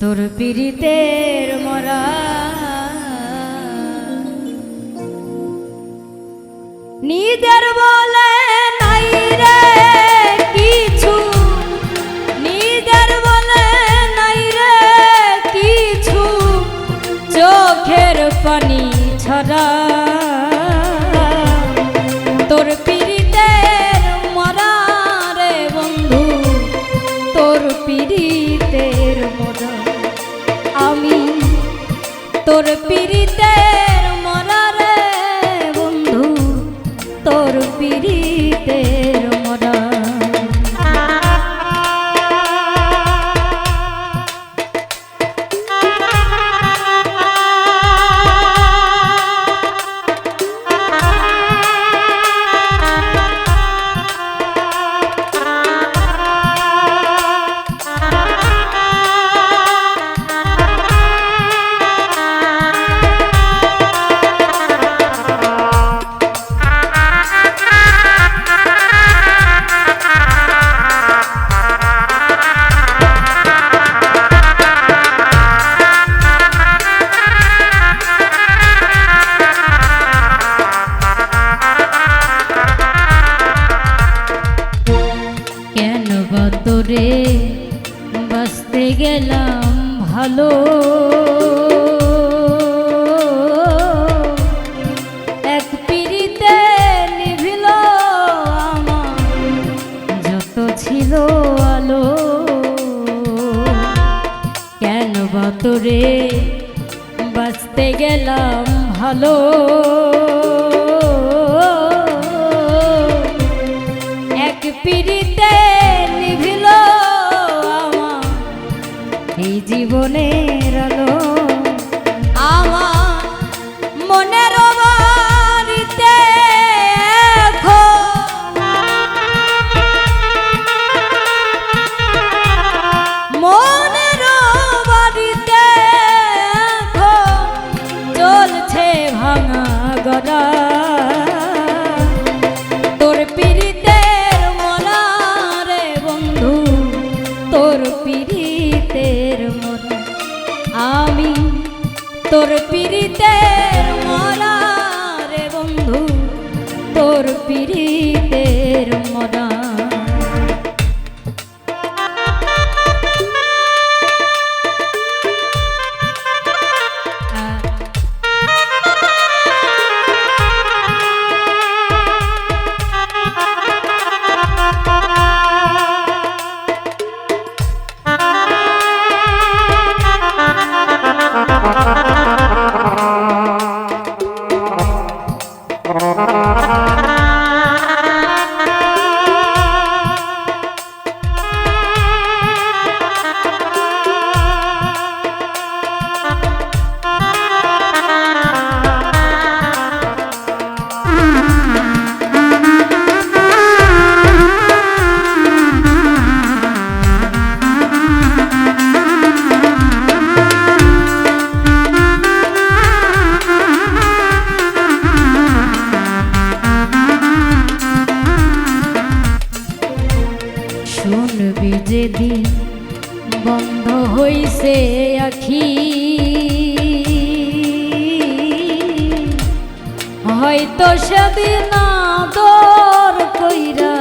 তোর পীড়িতের মরা। নিজের বলে নাই রে কিছু। নিজের বলে নাই রে কিছু। চোখের পানি ছড়া। মরা রে বন্ধু। তোর পীড়িতের মরা। তোর পীড়িতের গেলাম ভালো। এক পিড়িতে আমার যত ছিল আলো। কেন বাঁচতে গেলাম ভালো? তোর পিড়িতের মরা রে বন্ধু তোর পীড়িতের শুনবি বন্ধ হইছে আখি। হয়তো সেদিন আদর কইরা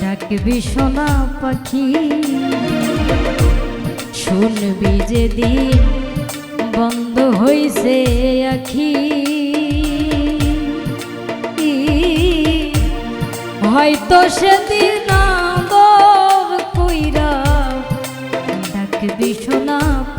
ডাকবি সোনা পাখি। শুনবি যেদিন বন্ধ হইছে আখি। হয়তো সেদিন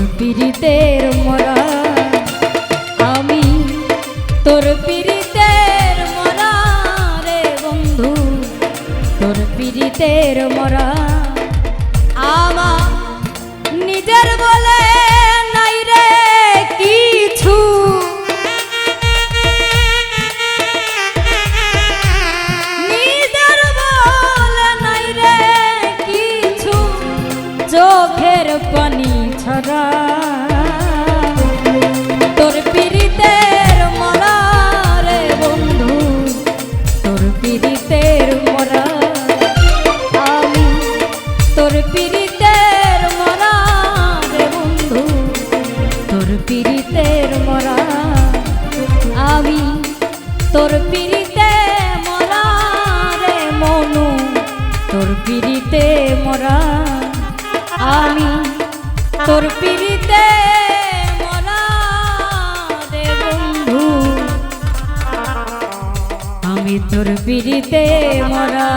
তোর পিরিতের মরা। আমি তোর পীড়িতের মরা রে বন্ধু তোর পীড়িতের মরা। ছড়া। তোর পিরিতের মরা বন্ধু, তোর পিরিতের মরা। আমি তোর পিরিতের মরা বন্ধু, তোর পিরিতের মরা। আমি তোর পিরিতে মরা মনু, তোর পিরিতে মরা। আমি তোর পিড়িতে মরা রে বন্ধু। আমি তোর পিড়িতে মরা